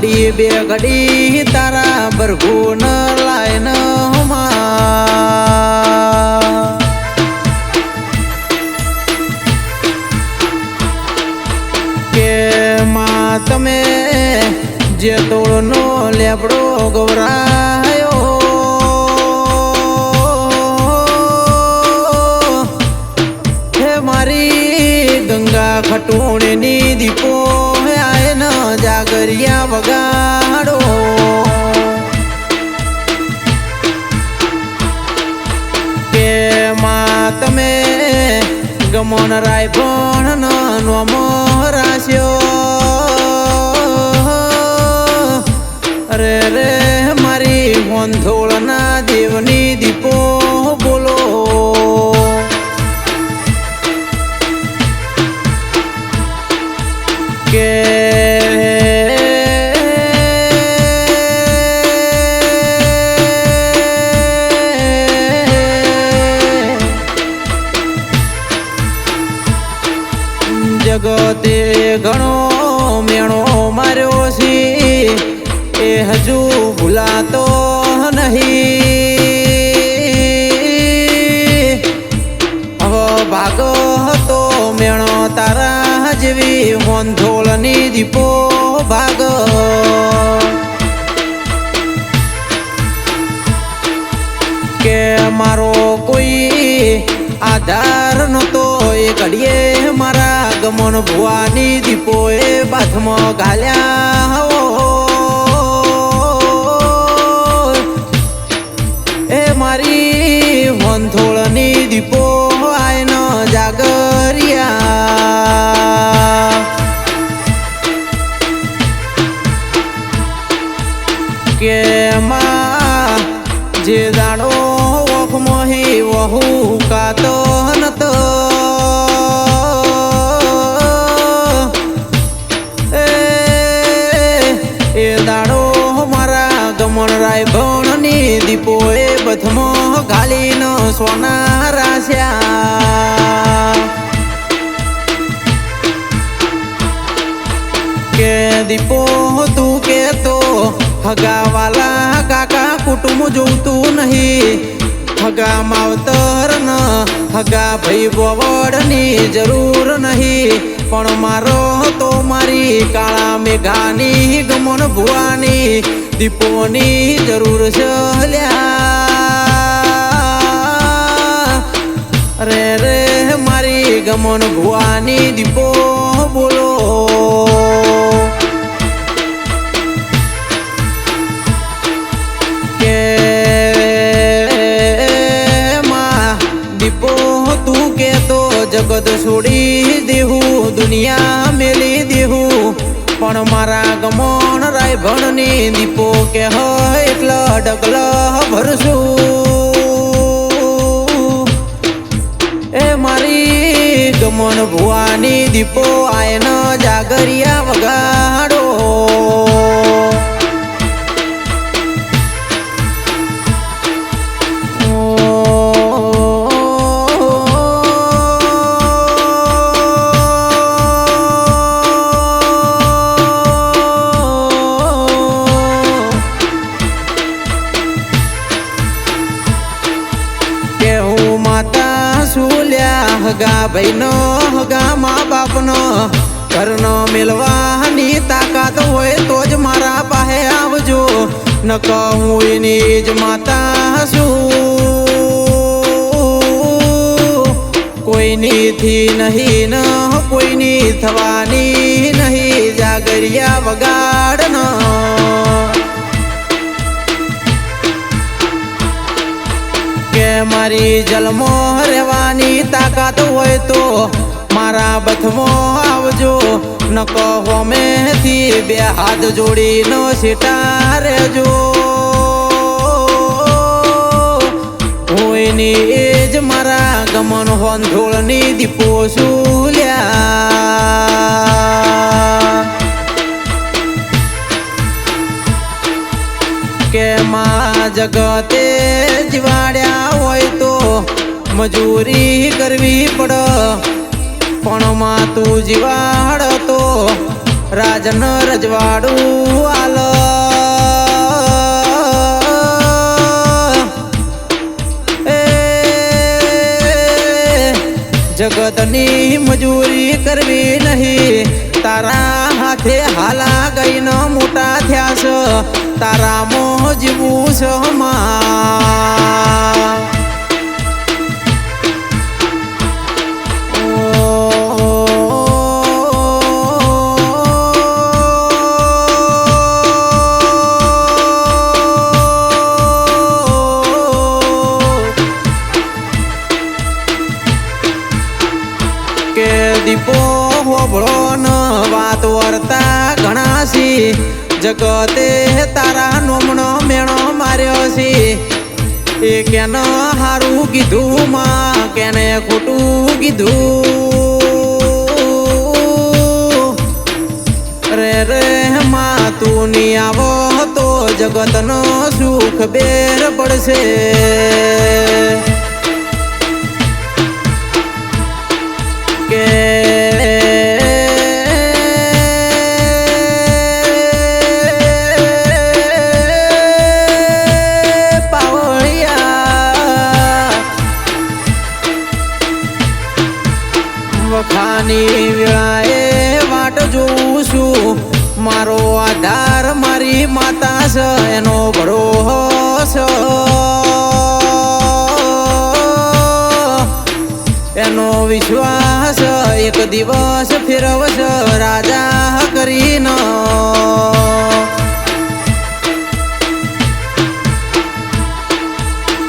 ઘડી બે ઘડી તારા બરગુન લાઈન કે માં તમે જે તોળનો લેબડો તમે ગમન રાય પણ નોમ રાશ્યો અરે રે મારી હોંધોળના દેવની દીપો જગતે ઘણો મેણો માર્યો છે. એ હજુ ભૂલાતો નહીં. હવે ભાગ હતો મેણો તારા જેવી મોંધોળની દીપો ભાગ. કે મારો કોઈ આધાર નતો ગમન ભુવાની દીપોએ બાથમાં ઘાલ્યા. દીપો એ બથમો ઘાલીનો સોના રાશ્યા કે દીપો તું કે તો હગાવાલા કાકા કુટુંબ જોતું નહીં. હગા માવતર ન હગા ભાઈ બોવડની જરૂર નહીં. પણ મારો તો મારી કાળા મેઘાની ગમન ભુવાની, દીપોની જરૂર છે અરે રે મારી ગમન ભુવાની દીપો બોલો. જગત છોડી દેવું દુનિયા મેલી દેવું પણ મારા ગમણ રાય ભણની દીપો કે હોય એટલો ડગલ ભરશું. એ મારી ગમન ભુવાની દીપો આયન જાગરિયા વગાડો. હગા ભાઈનો હગા મા બાપનો, ઘરનો મેલવાની તાકાત હોય તો જ મારા પાસે આવજો. ન કહું એની જ માતા છું. કોઈની થી નહીં ન, કોઈની થવાની નહીં. જાગરિયા વગાડનો. મારી જલમો રહેવાની તાકાત હોય તો મારા બથમો આવજો. ન કહો મેથી બે હાથ જોડી નો સીટા રહેજો. હોયની એ જ મારા ગમન હોંધોળની દીપો સુલ્યા. કે જગતે જીવાડ્યા હોય તો મજૂરી કરવી પડ. પણ માં તું જીવાડ તો રાજન રજવાડું આલ. જગતની મજૂરી કરવી નહીં. તારા હાથે હાલા ગઈને મોટા થયા છો તારા મોહ જીવું કે દીપો હોબળો ન વાત વર્તા ઘણા સી જગતે તારા નોમણો મેણો માર્યો સી એ કેન હારું કીધું માં, કેને ખોટું કીધું? રે રે, માં, તું ની આવો તો જગતનો સુખ બેર પડશે. એક દિવસ ફેરવશ રાજા કરીને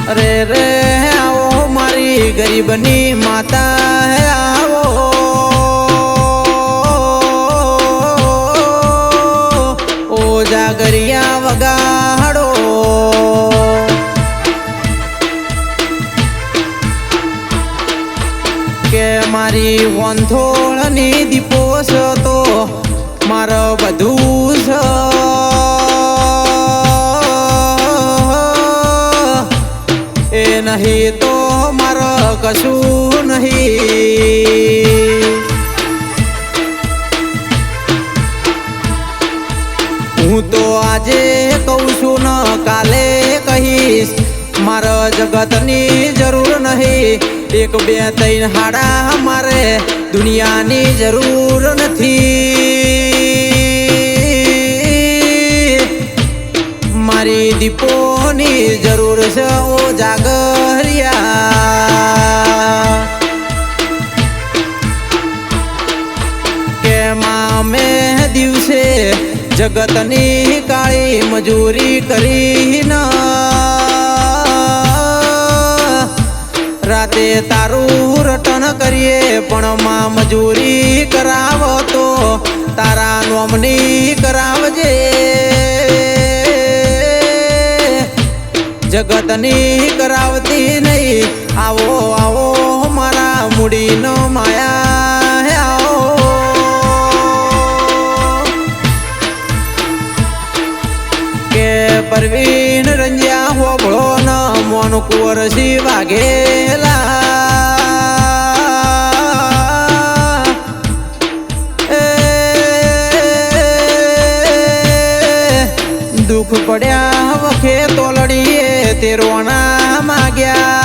અરે રે આવો મારી ગરીબની નહીં તો મારો કશું નહીં. હું તો આજે કહું છું ન કાલે કહીશ, મારા જગતની જરૂર નહીં. એક, બે, ત્રણ હાડા મારે દુનિયાની જરૂર નથી. મારી દીપોની જરૂર છે ઓ જાગરિયા જગતની કાળી મજૂરી કરી રાતે તારું રટન કરીએ, પણ માં મજૂરી કરાવો તો તારા નોમની કરાવજે. જગતની કરાવતી નહીં, આવો આવો મારા મૂડીનો માયા. મોન કુંવર સી વાઘેલા. દુઃખ પડ્યા વખે તોલડીએ તેરોના માગ્યા.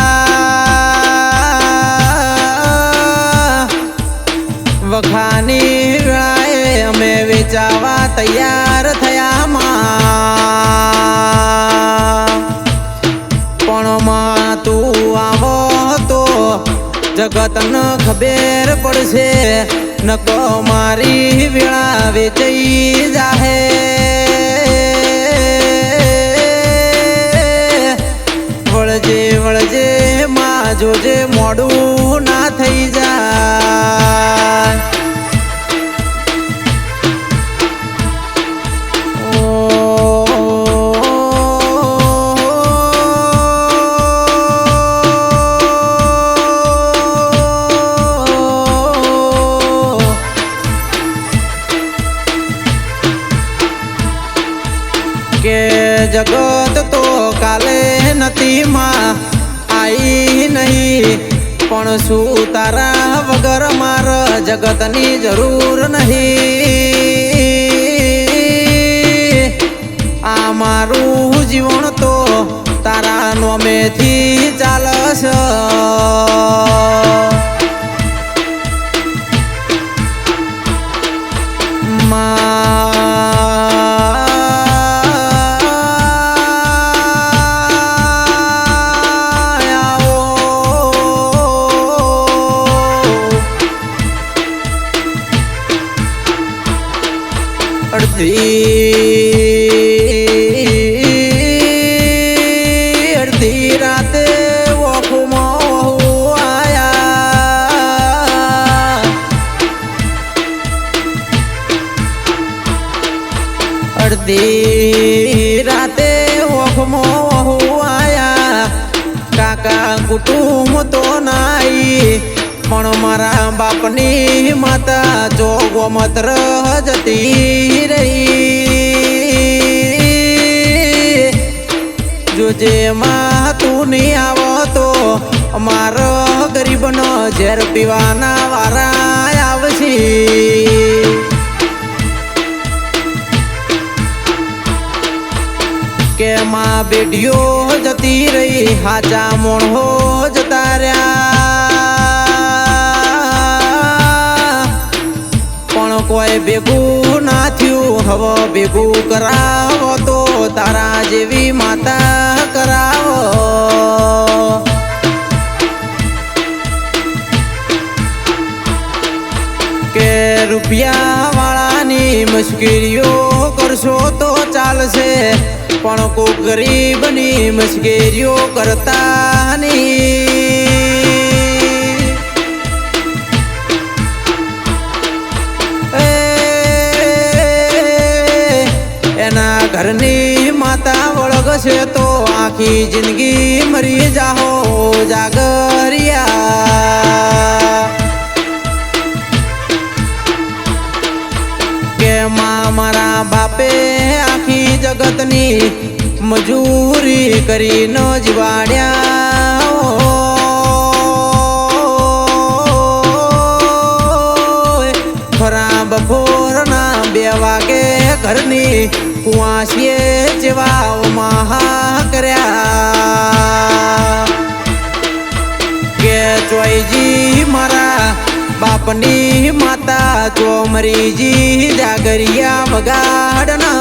વખાની રાય અમે વેચાવા તૈયાર જગતને ખબર પડશે. નકો મારી વેળા વેચઈ જાહે. વળજે વળજે, માં જોજે મોડું ના થઈ જાય. જગત તો કાલે નથી માં. આઈ નહીં, પણ શું તારા વગર માર જગતની જરૂર નહીં? આ મારું જીવન તો તારા નોમેથી ચાલશ. અડધી રાતે ઓખમાં આયા કાકા કુટુંબ તો નાઈ, પણ મારા બાપની માતા જોગો મત્ર જતી રહી. જોજે માં તું નહીં આવો તો અમારો ગરીબનો ઝેર પીવાના વારા આવશે માં જતી રહી, હાચા મોણહો જતા રહ્યા. પણ કોઈ ભેગું ના થયું, હવે ભેગું કરાવો તો તારા જેવી માતા કરાવો. કે રૂપિયા વાળાની મુશ્કેલીઓ કરશો તો ચાલશે, પણ કોઈ ગરીબની મશ્કેરીઓ કરતા નહીં. એના ઘરની માતા વળગશે તો આખી જિંદગી મરી જાહો, જાગરિયા. મારા બાપે આખી જગતની મજૂરી કરીને જીવાડ્યા ખરા બપોરના બે વાગે ઘરની કુવાસીએ જેવા મહા કર્યા. કે ચોઈજી મારા બાપની માતા ચોમરીજી જાગરિયા વગાડના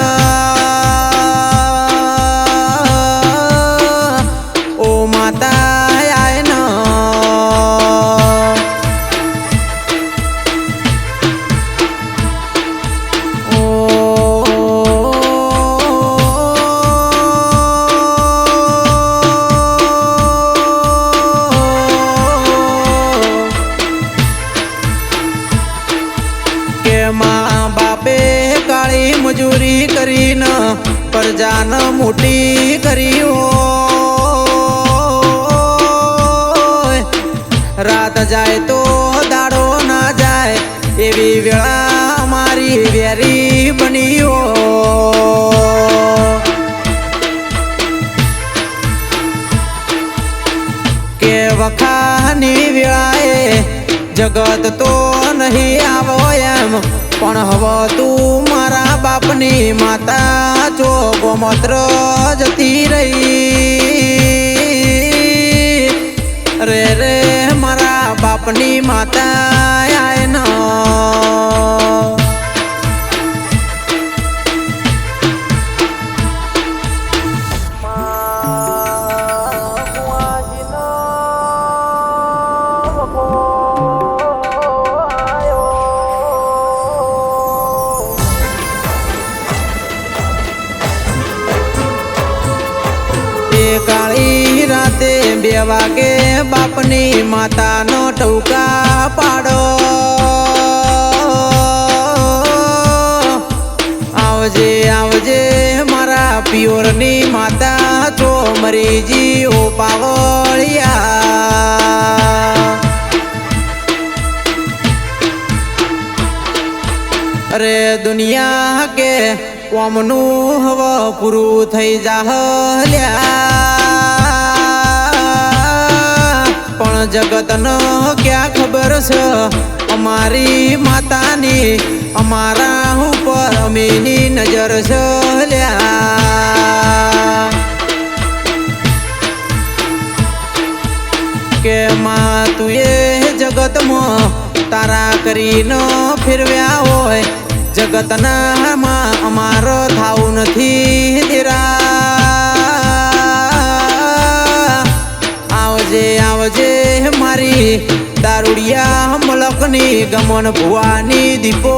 દાડો ના જાય, એવી વેળા મારી વેરી બની કે વખાની વેળાએ જગત તો નહીં આવો એમ, પણ હવે તું મારા બાપની માતા જો ગોમત્ર જતી રહી. રે રે, મારા બાપની માતા આય ના એ કાળી રાતે બે વાગે બાપની માતાનો પાડો. આવજે આવજે, મારા પિયોરની માતા છો મરીજી ઓ પાવળિયા. અરે દુનિયા કે કોમનું હવ પૂરું થઈ જાહલ્યા. પણ જગતનો ક્યાં ખબર છે? અમારી માતાની, અમારા ઉપર અમીની નજર લ્યા. કે માં તું એ જગતમાં તારા કરીને ફેરવ્યા હોય? જગતના માં અમારો થાવ નથી દેરા. દારૂડિયા મલકની ગમન ભુવાની દીપો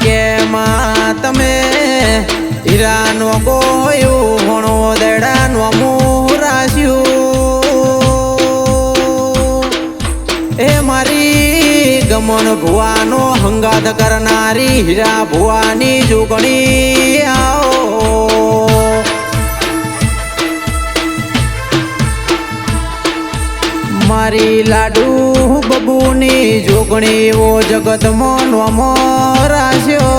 કેમાં તમે હીરાનો ગોયું ઘણો દેડાનો મોરાશ્યું એ મારી ગમન ભુવાનો, હંગાત કરનારી હીરા ભુવાની જોગણી આવો મારી લાડુ બબુની જોગણી ઓ જગત મનવા રાશ્યો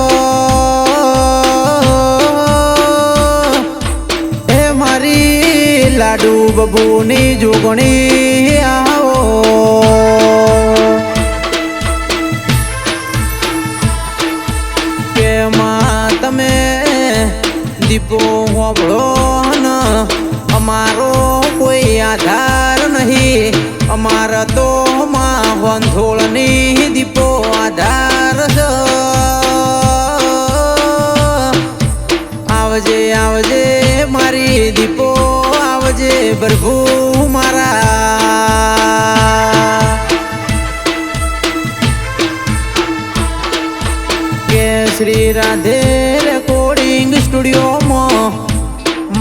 એ મારી લાડુ બબુની જોગણી આવો. તમે દીપો હોબળો ન? અમારો કોઈ આધાર અમારા તો માં વંધોળની દીપો આધાર આવજે આવજે, મારી દીપો, આવજે પ્રભુ મારા. કે શ્રી રાધે રેકોર્ડિંગ સ્ટુડિયોમાં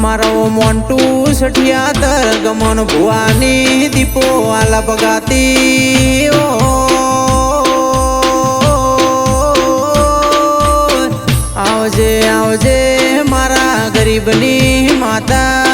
મારો મોન્ટુ સઠિયાતર ગમન ભુવાની દીપો આલા ગાતી. ઓ આવજે આવજે મારા ગરીબની માતા.